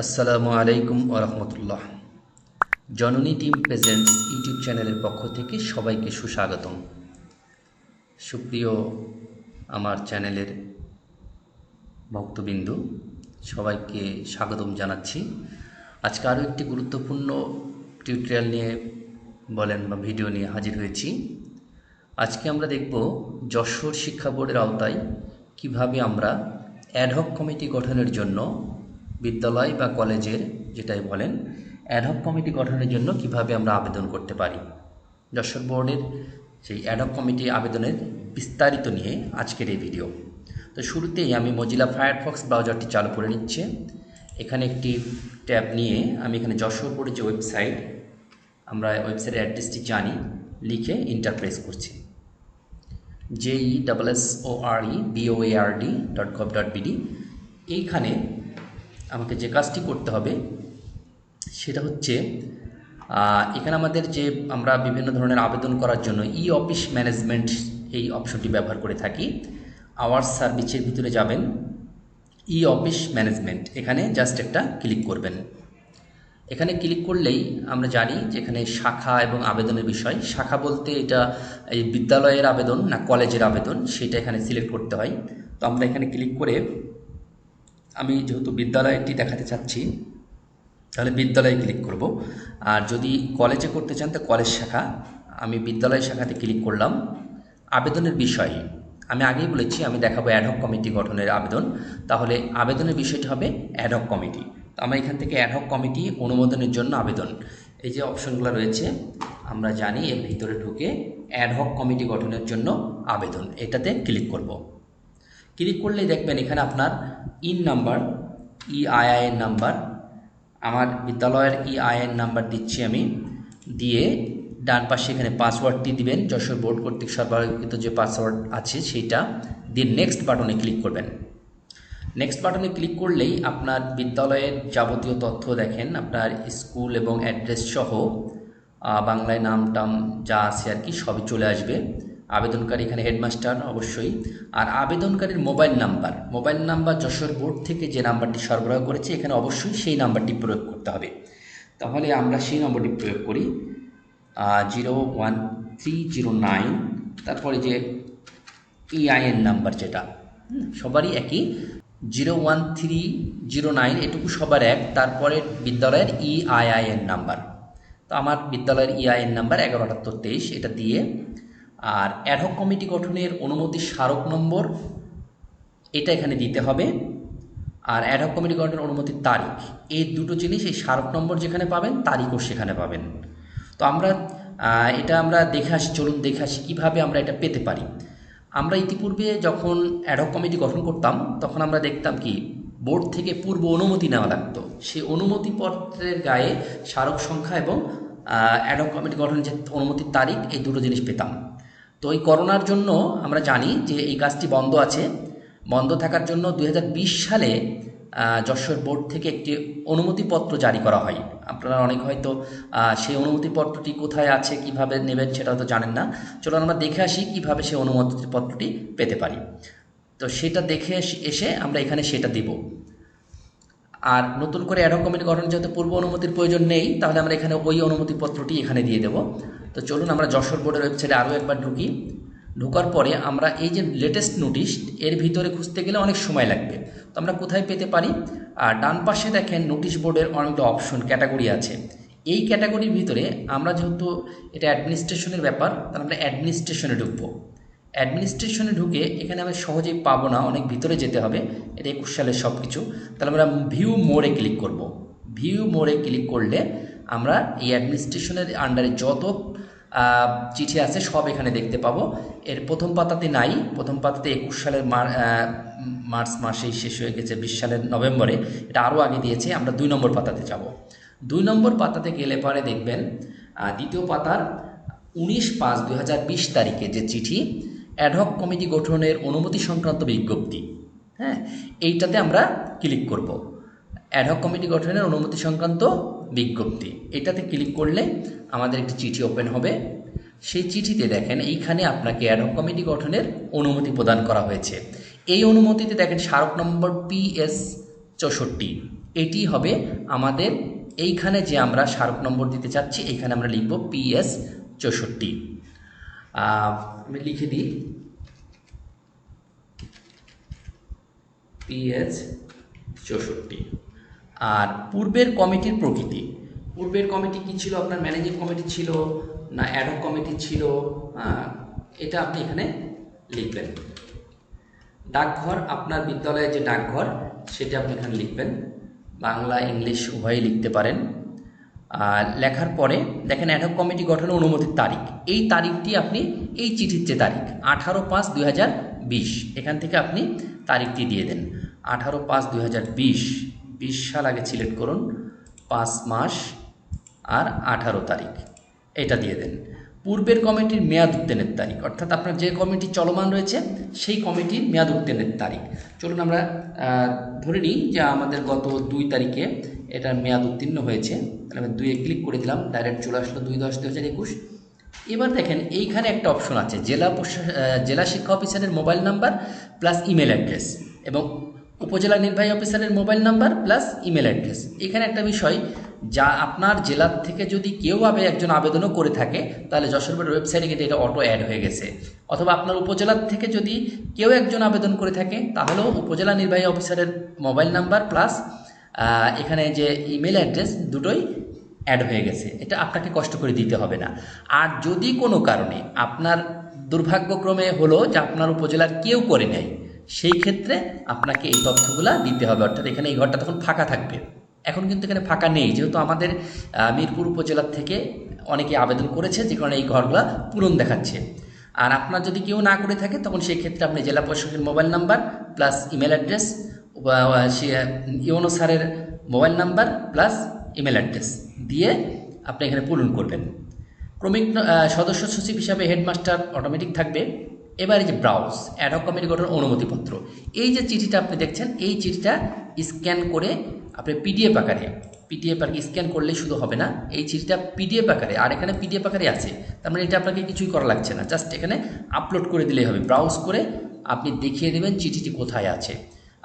আসসালামু আলাইকুম ওরহমতুল্লাহ জননী টিম প্রেজেন্টস ইউটিউব চ্যানেলের পক্ষ থেকে সবাইকে সুস্বাগতম। সুপ্রিয় আমার চ্যানেলের ভক্তবিন্দু, সবাইকে স্বাগতম জানাচ্ছি। আজকে আরও একটি গুরুত্বপূর্ণ টিউটোরিয়াল নিয়ে বলেন বা ভিডিও নিয়ে হাজির হয়েছি। আজকে আমরা দেখব যশোর শিক্ষা বোর্ডের আওতায় কীভাবে আমরা অ্যাডহক কমিটি গঠনের জন্য বিদ্যালয় বা কলেজের যেটাই বলেন অ্যাডহক কমিটি গঠনের জন্য কীভাবে আমরা আবেদন করতে পারি। যশোর বোর্ডের সেই অ্যাডহক কমিটি আবেদনের বিস্তারিত নিয়ে আজকের এই ভিডিও তো শুরুতেই আমি মজিলা ফায়ারফক্স ব্রাউজারটি চালু করে নিচ্ছে। এখানে একটি ট্যাব নিয়ে আমি এখানে যশোর বোর্ডের যে ওয়েবসাইট আমরা ওয়েবসাইটের অ্যাড্রেসটি জানি, লিখে ইন্টারপ্রেস করছি। J double S O R E B O A R D dot gov dot BD এইখানে আমাকে যে কাজটি করতে হবে, সেটা হচ্ছে এখানে আমাদের যে আমরা বিভিন্ন ধরনের আবেদন করার জন্য ই অফিস ম্যানেজমেন্ট এই অপশনটি ব্যবহার করে থাকি। আওয়ার সার্ভিসের ভিতরে যাবেন ই অফিস ম্যানেজমেন্ট এখানে জাস্ট একটা ক্লিক করবেন। এখানে ক্লিক করলেই আমরা জানি যে এখানে শাখা এবং আবেদনের বিষয়। শাখা বলতে এটা এই বিদ্যালয়ের আবেদন না কলেজের আবেদন, সেটা এখানে সিলেক্ট করতে হয়। তো আমরা এখানে ক্লিক করে আমি যেহেতু বিদ্যালয়টি দেখাতে চাচ্ছি, তাহলে বিদ্যালয়ে ক্লিক করব। আর যদি কলেজে করতে চান, তো কলেজ শাখা। আমি বিদ্যালয় শাখাতে ক্লিক করলাম। আবেদনের বিষয়। আমি আগেই বলেছি, আমি দেখাবো অ্যাডহক কমিটি গঠনের আবেদন। তাহলে আবেদনের বিষয়টি হবে অ্যাডহক কমিটি তো আমরা এখান থেকে অ্যাডহক কমিটি অনুমোদনের জন্য আবেদন। এই যে অপশনগুলো রয়েছে, আমরা জানি এর ভিতরে ঢুকে অ্যাডহক কমিটি গঠনের জন্য আবেদন। এটাতে ক্লিক করব। ক্লিক করলেই দেখবেন এখানে আপনার EIN number E IIN number, আমার বিদ্যালয়ের ই আইএন নাম্বার দিচ্ছি আমি। দিয়ে ডান পাশে এখানে পাসওয়ার্ডটি দিবেন, যশোর বোর্ড কর্তৃক সরবরাহিত যে পাসওয়ার্ড আছে সেইটা। দিয়ে নেক্সট বাটনে ক্লিক করবেন। নেক্সট বাটনে ক্লিক করলেই আপনার বিদ্যালয়ের যাবতীয় তথ্য দেখেন, আপনার স্কুল এবং অ্যাড্রেস সহ বাংলায় নাম টাম যা আছে আর কি সবই চলে আসবে। আবেদনকারী এখানে হেডমাস্টার, অবশ্যই। আর আবেদনকারীর mobile number mobile number Jessore board থেকে যে নাম্বারটি সরবরাহ করেছে, এখানে অবশ্যই সেই নাম্বারটি প্রয়োগ করতে হবে। তাহলে আমরা সেই নম্বরটি প্রয়োগ করি zero one three zero nine, তারপরে যে ইআইএন নাম্বার যেটা সবারই একই, zero one three zero nine, এটুকু সবার এক, তারপরে বিদ্যালয়ের ইআইআইএন নাম্বার। তো আমার বিদ্যালয়ের ইআইএন নাম্বার এগারো আটাত্তর তেইশ, এটা দিয়ে আর অ্যাডহক কমিটি গঠনের অনুমতি স্মারক নম্বর, এটা এখানে দিতে হবে। আর অ্যাডহক কমিটি গঠনের অনুমতির তারিখ এই দুটো জিনিস, এই স্মারক নম্বর যেখানে পাবেন, তারিখও সেখানে পাবেন। তো আমরা এটা আমরা দেখে আসি, চলুন দেখে আসি কীভাবে আমরা এটা পেতে পারি। আমরা ইতিপূর্বে যখন অ্যাডহক কমিটি গঠন করতাম, তখন আমরা দেখতাম কি, বোর্ড থেকে পূর্ব অনুমতি নেওয়া লাগতো। সেই অনুমতিপত্রের গায়ে স্মারক সংখ্যা এবং অ্যাডহক কমিটি গঠনের যে অনুমতির তারিখ, এই দুটো জিনিস পেতাম। তো এই করোনার জন্য আমরা জানি যে এই কাজটি বন্ধ আছে। বন্ধ থাকার জন্য দু হাজার বিশ সালে যশোর বোর্ড থেকে একটি অনুমতিপত্র জারি করা হয়। আপনারা অনেক হয়তো সেই অনুমতিপত্রটি কোথায় আছে, কীভাবে নেবেন সেটা হয়তো জানেন না। চলো আমরা দেখে আসি কীভাবে সেই অনুমতিপত্রটি পেতে পারি। তো সেটা দেখে এসে আমরা এখানে সেটা দিব। আর নতুন করে অ্যাডহক কমিটি গঠন যেহেতু পূর্ব অনুমতির প্রয়োজন নেই, তাহলে আমরা এখানে ওই অনুমতিপত্রটি এখানে দিয়ে দেব। তো চলুন আমরা যশোর বোর্ডের ওয়েবসাইটে আরও একবার ঢুকি। ঢোকার পরে আমরা এই যে লেটেস্ট নোটিশ এর ভিতরে খুঁজতে গেলে অনেক সময় লাগবে। তো আমরা কোথায় পেতে পারি? আর ডান পাশে দেখেন নোটিশ বোর্ডের অনেকটা অপশন ক্যাটাগরি আছে। এই ক্যাটাগরির ভিতরে আমরা যেহেতু এটা অ্যাডমিনিস্ট্রেশনের ব্যাপার, তাহলে আমরা অ্যাডমিনিস্ট্রেশনে ঢুকবো। অ্যাডমিনিস্ট্রেশনে ঢুকে এখানে আমরা সহজেই পাবো না, অনেক ভিতরে যেতে হবে। এটা একুশ সালের সব কিছু তাহলে আমরা ভিউ মোড়ে ক্লিক করব। ভিউ মোড়ে ক্লিক করলে আমরা এই অ্যাডমিনিস্ট্রেশনের আন্ডারে যত চিঠি আছে সব এখানে দেখতে পাবো। এর প্রথম পাতাতে নাই। প্রথম পাতাতে একুশ সালের মার মার্চ মাসেই শেষ হয়ে গেছে, বিশ সালের নভেম্বরে। এটা আরও আগে দিয়েছে। আমরা দুই নম্বর পাতাতে যাব। দুই নম্বর পাতাতে গেলে পরে দেখবেন দ্বিতীয় পাতার উনিশ পাঁচ বিশ তারিখে যে চিঠি অ্যাডহক কমিটি গঠনের অনুমতি সংক্রান্ত বিজ্ঞপ্তি। হ্যাঁ এইটাতে আমরা ক্লিক করব। অ্যাডহক কমিটি গঠনের অনুমতি সংক্রান্ত বিজ্ঞপ্তি। এটাতে ক্লিক করলে আমাদের একটি চিঠি ওপেন হবে। সেই চিঠিতে দেখেন, এইখানে আপনাকে অ্যাডহক কমিটি গঠনের অনুমতি প্রদান করা হয়েছে। এই অনুমতিতে দেখেন, স্মারক নম্বর পি এস চৌষট্টি। এটি হবে আমাদের, এইখানে যে আমরা স্মারক নম্বর দিতে চাচ্ছি এইখানে আমরা লিখব পিএস চৌষট্টি। আমি লিখে দিই। পিএস চৌষট্টি। আর পূর্বের কমিটির প্রকৃতি। পূর্বের কমিটি কি ছিল? আপনার ম্যানেজিং কমিটি ছিল না অ্যাডক কমিটি ছিল? হ্যাঁ এটা আপনি এখানে লিখবেন। ডাকঘর, আপনার বিদ্যালয়ের যে ডাকঘর, সেটা আপনি এখানে লিখবেন। বাংলা, ইংলিশ, উভয়ই লিখতে পারেন। লেখার পরে দেখেন অ্যাডক কমিটি গঠনের অনুমতির তারিখ। এই তারিখটি আপনি, এই চিঠির যে তারিখ, আঠারো পাঁচ দুই এখান থেকে আপনি তারিখটি দিয়ে দেন। আঠারো পাঁচ দুই বিশ সাল আগে সিলেক্ট করুন, পাঁচ মাস আর আঠারো তারিখ, এটা দিয়ে দেন। পূর্বের কমিটির মেয়াদ উত্তীর্ণের তারিখ, অর্থাৎ আপনার যে কমিটি চলমান রয়েছে, সেই কমিটির মেয়াদ উত্তীর্ণের তারিখ। চলুন আমরা ধরে নিই যে আমাদের গত দুই তারিখে এটার মেয়াদ উত্তীর্ণ হয়েছে। তাহলে আমি দুইয়ে ক্লিক করে দিলাম, ডাইরেক্ট চলে আসলো দুই দশ দু হাজার একুশ। এবার দেখেন, এইখানে একটা অপশন আছে, জেলা জেলা শিক্ষা অফিসারের mobile number plus email address এবং উপজেলা নির্বাহী অফিসারের mobile number plus email address. এখানে একটা বিষয় যা আপনার জেলার থেকে যদি কেউ আবে একজন আবেদনও করে থাকে, তাহলে যশোর বোর্ডের ওয়েবসাইটে কিন্তু এটা অটো অ্যাড হয়ে গেছে। অথবা আপনার উপজেলার থেকে যদি কেউ একজন আবেদন করে থাকে, তাহলেও উপজেলা নির্বাহী অফিসারের মোবাইল নাম্বার প্লাস এখানে যে ইমেল অ্যাড্রেস দুটোই অ্যাড হয়ে গেছে। এটা আপনাকে কষ্ট করে দিতে হবে না। আর যদি কোনো কারণে আপনার দুর্ভাগ্যক্রমে হলো যে আপনার উপজেলার কেউ করে নেয়, সেই ক্ষেত্রে আপনাকে এই তথ্যগুলা দিতে হবে। অর্থাৎ এখানে এই ঘরটা তখন ফাঁকা থাকবে। এখন কিন্তু এখানে ফাঁকা নেই। যেহেতু আমাদের মিরপুর উপজেলার থেকে অনেকে আবেদন করেছে যে কারণে এই ঘরগুলা পূরণ দেখাচ্ছে। আর আপনার যদি কেউ না করে থাকে, তখন সেই ক্ষেত্রে আপনি জেলা প্রশাসকের mobile number plus email address UNO স্যারের mobile number plus email address দিয়ে আপনি এখানে পূরণ করবেন। ক্রমিক সদস্য সচিব হিসাবে হেডমাস্টার অটোমেটিক থাকবে। এবারে যে ব্রাউজ অ্যাডক কমিটি গঠন অনুমতিপত্র। এই যে চিঠিটা আপনি দেখছেন, এই চিঠিটা স্ক্যান করে আপনি পিডিএফ আকারে পিডিএফ আর কি স্ক্যান করলেই শুধু হবে না, এই চিঠিটা পিডিএফ আকারে, আর এখানে পিডিএফ আকারে আছে, তার মানে এটা আপনাকে কিছুই করা লাগছে না জাস্ট এখানে আপলোড করে দিলেই হবে ব্রাউজ করে আপনি দেখিয়ে দেবেন চিঠিটি কোথায় আছে,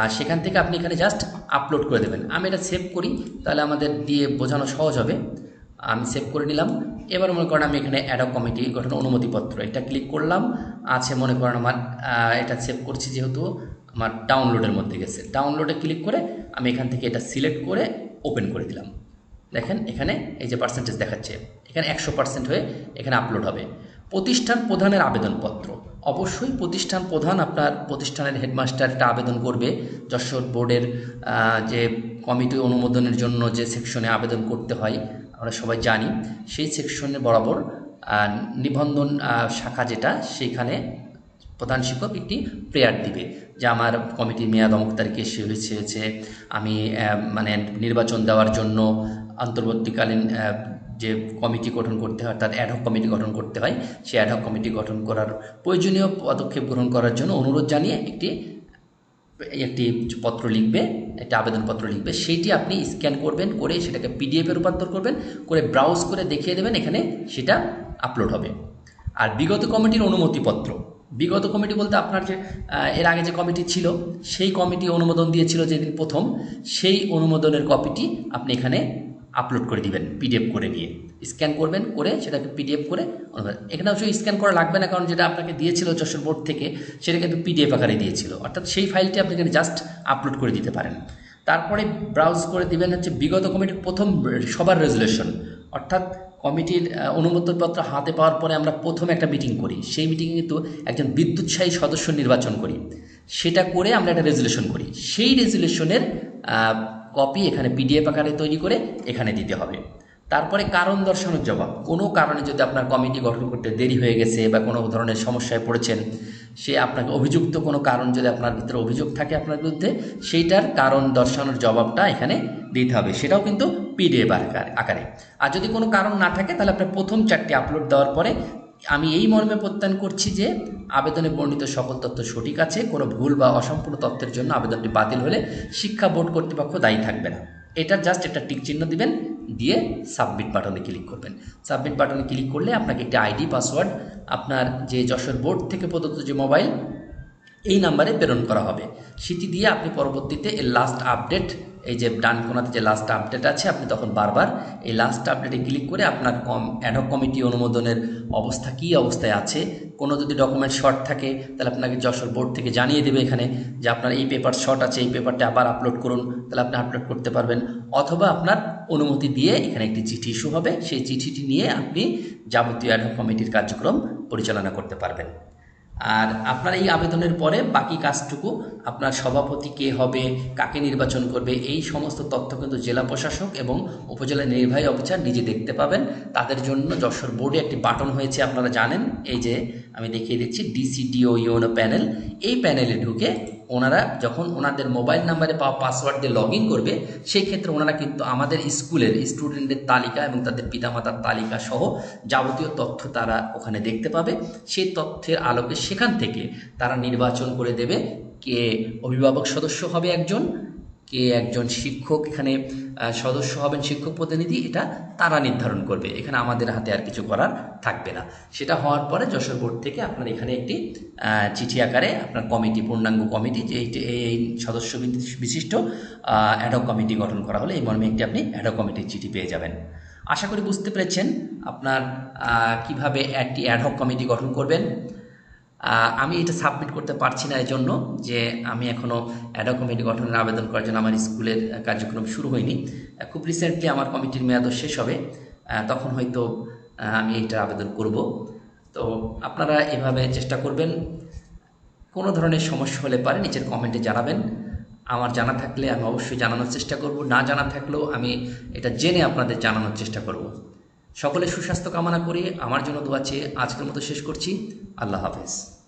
আর সেখান থেকে আপনি এখানে জাস্ট আপলোড করে দেবেন, আমি এটা সেভ করি, তাহলে আমাদের দিয়ে বোঝানো সহজ হবে, আমি সেভ করে নিলাম, এবার মনে করেন আমি এখানে অ্যাডক কমিটি গঠন অনুমতিপত্র, এটা ক্লিক করলাম, আছে মনে করেন আমার এটা সেভ করছি যেহেতু, আমার ডাউনলোডের মধ্যে গেছে ডাউনলোডে ক্লিক করে আমি এখান থেকে এটা সিলেক্ট করে ওপেন করে দিলাম। দেখেন এখানে এই যে পার্সেন্টেজ দেখাচ্ছে, এখানে একশো পার্সেন্ট হয়ে এখানে আপলোড হবে। প্রতিষ্ঠান প্রধানের আবেদনপত্র। অবশ্যই প্রতিষ্ঠান প্রধান আপনার প্রতিষ্ঠানের হেডমাস্টার একটা আবেদন করবে। যশোর বোর্ডের যে কমিটি অনুমোদনের জন্য যে সেকশনে আবেদন করতে হয়, আমরা সবাই জানি। সেই সেকশনে বরাবর নিবন্ধন শাখা যেটা সেইখানে প্রধান শিক্ষক একটি প্রেয়ার দিবে, যে আমার কমিটির মেয়াদ অমুক তারিখে হয়েছে হয়েছে আমি মানে নির্বাচন দেওয়ার জন্য অন্তর্বর্তীকালীন যে কমিটি গঠন করতে হয়, অর্থাৎ অ্যাডহক কমিটি গঠন করতে হয়, সেই অ্যাডহক কমিটি গঠন করার প্রয়োজনীয় পদক্ষেপ গ্রহণ করার জন্য অনুরোধ জানিয়ে একটি একটি পত্র লিখবে, একটা আবেদনপত্র লিখবে। সেইটি আপনি স্ক্যান করবেন, করে সেটাকে পিডিএফে রূপান্তর করবেন, করে ব্রাউজ করে দেখিয়ে দেবেন, এখানে সেটা আপলোড হবে। আর বিগত কমিটির অনুমতিপত্র। বিগত কমিটি বলতে আপনার যে এর আগে যে কমিটি ছিল, সেই কমিটি অনুমোদন দিয়েছিল যেদিন প্রথম, সেই অনুমোদনের কপিটি আপনি এখানে আপলোড করে দিবেন পিডিএফ করে নিয়ে। স্ক্যান করবেন, করে সেটাকে পিডিএফ করে এখানে অবশ্যই স্ক্যান করা লাগবে না, কারণ যেটা আপনাকে দিয়েছিল যশোর বোর্ড থেকে, সেটা কিন্তু পিডিএফ আকারে দিয়েছিল। অর্থাৎ সেই ফাইলটি আপনি এখানে জাস্ট আপলোড করে দিতে পারেন। তারপরে ব্রাউজ করে দিবেন হচ্ছে বিগত কমিটির প্রথম সবার রেজুলেশন অর্থাৎ কমিটির অনুমোদনপত্র হাতে পাওয়ার পরে আমরা প্রথম একটা মিটিং করি। সেই মিটিংয়ে কিন্তু একজন বিদ্যুৎসাহী সদস্য নির্বাচন করি। সেটা করে আমরা একটা রেজুলেশন করি। সেই রেজুলেশনের কপি এখানে পিডিএফ আকারে তৈরি করে এখানে দিতে হবে। তারপরে কারণ দর্শানোর জবাব। কোনো কারণে যদি আপনার কমিটি গঠন করতে দেরি হয়ে গেছে বা কোনো ধরনের সমস্যায় পড়েছেন, সে আপনাকে অভিযুক্ত কোনো কারণ যদি আপনার ভিতরে অভিযোগ থাকে আপনার বিরুদ্ধে, সেইটার কারণ দর্শানোর জবাবটা এখানে দিতে হবে। সেটাও কিন্তু পিডিএফ আকারে আর যদি কোনো কারণ না থাকে, তাহলে আপনার প্রথম চারটি আপলোড দেওয়ার পরে আমি এই মর্মে প্রত্যয়ন করছি যে আবেদনে বর্ণিত সকল তথ্য সঠিক আছে, কোনো ভুল বা অসম্পূর্ণ তথ্যের জন্য আবেদনটি বাতিল হলে শিক্ষা বোর্ড কর্তৃপক্ষ দায়ী থাকবে না। এটা জাস্ট একটা টিক চিহ্ন দিবেন, দিয়ে সাবমিট বাটনে ক্লিক করবেন। সাবমিট বাটনে ক্লিক করলে আপনাকে একটি আইডি পাসওয়ার্ড আপনার যে যশোর বোর্ড থেকে প্রদত্ত যে মোবাইল এই নাম্বারে প্রেরণ করা হবে। সেটি দিয়ে আপনি পরবর্তীতে এর লাস্ট আপডেট এই যে ডান কোনাতে যে লাস্ট আপডেট আছে, আপনি তখন বারবার এই লাস্ট আপডেটে ক্লিক করে আপনার কম অ্যাডহক কমিটি অনুমোদনের অবস্থা কী অবস্থায় আছে? কোনো যদি ডকুমেন্ট শর্ট থাকে, তাহলে আপনাকে যশোর বোর্ড থেকে জানিয়ে দেবে এখানে যে আপনার এই পেপার শর্ট আছে, এই পেপারটা আবার আপলোড করুন, তাহলে আপনি আপলোড করতে পারবেন। অথবা আপনার অনুমতি দিয়ে এখানে একটি চিঠি ইস্যু হবে, সেই চিঠিটি নিয়ে আপনি যাবতীয় অ্যাডহক কমিটির কার্যক্রম পরিচালনা করতে পারবেন। আর আপনার এই আবেদনের পরে বাকি কাজটুকু আপনার সভাপতি কে হবে, কাকে নির্বাচন করবে, এই সমস্ত তথ্য কিন্তু জেলা প্রশাসক এবং উপজেলা নির্বাহী অফিসার নিজে দেখতে পাবেন। তাদের জন্য যশোর বোর্ডে একটি বাটন হয়েছে, আপনারা জানেন। এই যে আমি দেখিয়ে দিচ্ছি ডিসিডিও ইউনো প্যানেল এই প্যানেলে ঢুকে ওনারা যখন ওনাদের মোবাইল নাম্বারে পাওয়া পাসওয়ার্ড দিয়ে লগ ইন করবে, সেই ক্ষেত্রে ওনারা কিন্তু আমাদের স্কুলের স্টুডেন্টদের তালিকা এবং তাদের পিতামাতার তালিকা সহ যাবতীয় তথ্য তারা ওখানে দেখতে পাবে। সেই তথ্যের আলোকে সেখান থেকে তারা নির্বাচন করে দেবে কে অভিভাবক সদস্য হবে একজন কে একজন শিক্ষক, এখানে সদস্য হবেন শিক্ষক প্রতিনিধি, এটা তারা নির্ধারণ করবে। এখানে আমাদের হাতে আর কিছু করার থাকবে না। সেটা হওয়ার পরে যশোর বোর্ড থেকে আপনার এখানে একটি চিঠি আকারে আপনার কমিটি, পূর্ণাঙ্গ কমিটি, যে এই- সদস্য বিশিষ্ট অ্যাডক কমিটি গঠন করা হলে এই মর্মে একটি আপনি অ্যাডক কমিটির চিঠি পেয়ে যাবেন। আশা করি বুঝতে পেরেছেন আপনার কীভাবে একটি অ্যাডহক কমিটি গঠন করবেন। আমি এটা সাবমিট করতে পারছি না এই জন্য যে আমি এখনও অ্যাডক কমিটি গঠনের আবেদন করার জন্য আমার স্কুলের কার্যক্রম শুরু হয়নি। খুব রিসেন্টলি আমার কমিটির মেয়াদও শেষ হবে। তখন হয়তো আমি এটার আবেদন করব। তো আপনারা এভাবে চেষ্টা করবেন। কোনো ধরনের সমস্যা হলে পারে নিচের কমেন্টে জানাবেন। আমার জানা থাকলে আমি অবশ্যই জানানোর চেষ্টা করব। না জানা থাকলেও আমি এটা জেনে আপনাদের জানানোর চেষ্টা করব। সকলে সুস্বাস্থ্য কামনা করে আমার জন্য দোয়া চেয়ে আজকের মতো শেষ করছি। আল্লাহ হাফেজ।